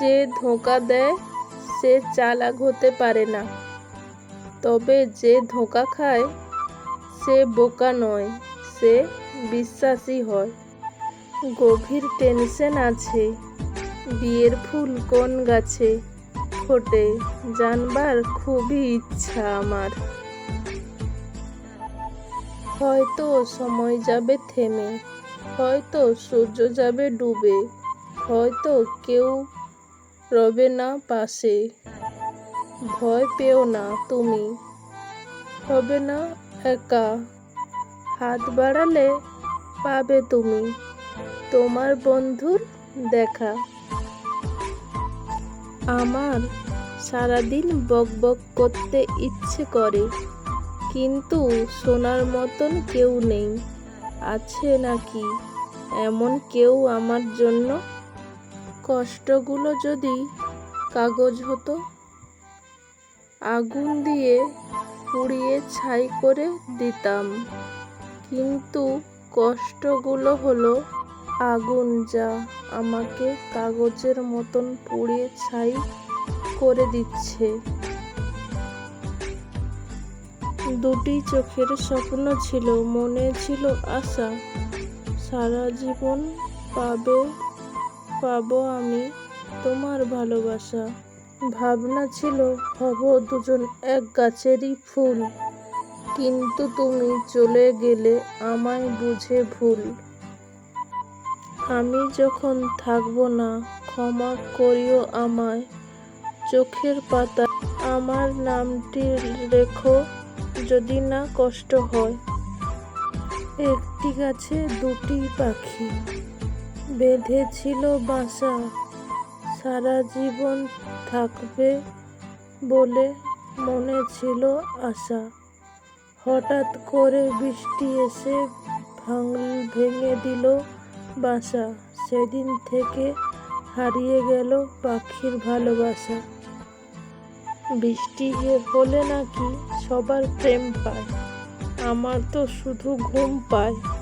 যে ধোঁকা দেয়, সে চালাক হতে পারে না। তবে যে ধোঁকা খায়, সে বোকা নয়, সে বিশ্বাসী হয়। গভীর টেনশন আছে, বিয়ের ফুল কোন গাছে ফোটে, জানবার খুবই ইচ্ছা আমার। হয়তো সময় যাবে থেমে, হয়তো সূর্য যাবে ডুবে, হয়তো কেউ রবে না পাশে। ভয় পেও না তুমি। হবে না একা। হাত বাড়ালে পাবে তুমি। তোমার বন্ধুর দেখা। আমার সারাদিন বক বক করতে ইচ্ছে করে, কিন্তু শোনার মতন কেউ নেই। আছে নাকি? এমন কেউ আমার জন্য কষ্টগুলো যদি কাগজ হতো, আগুন দিয়ে পুড়িয়ে ছাই করে দিতাম। কিন্তু কষ্টগুলো হলো আগুন যা আমাকে কাগজের মতন পুড়িয়ে ছাই করে দিচ্ছে। দুটি চোখের স্বপ্ন ছিল, মনে ছিল আশা, সারা জীবন পাবে পাবো আমি তোমার ভালোবাসা। ভাবনা ছিল হব দুজন এক গাছেরই ফুল। কিন্তু তুমি চলে গেলে আমায় বুঝে ভুল। আমি যখন থাকব না, ক্ষমা করিও আমায়। চোখের পাতা, আমার নামটি রেখো যদি না কষ্ট হয়। একটি গাছে দুটি পাখি। বেঁধেছিল বাসা। সারা জীবন থাকবে বলে মনে ছিল আশা। হঠাৎ করে বৃষ্টি এসে ভাঙ, ভেঙে দিল বাসা। সেদিন থেকে হারিয়ে গেল পাখির ভালোবাসা। বৃষ্টি হলে নাকি সবার প্রেম পায়। আমার তো শুধু ঘুম পায়।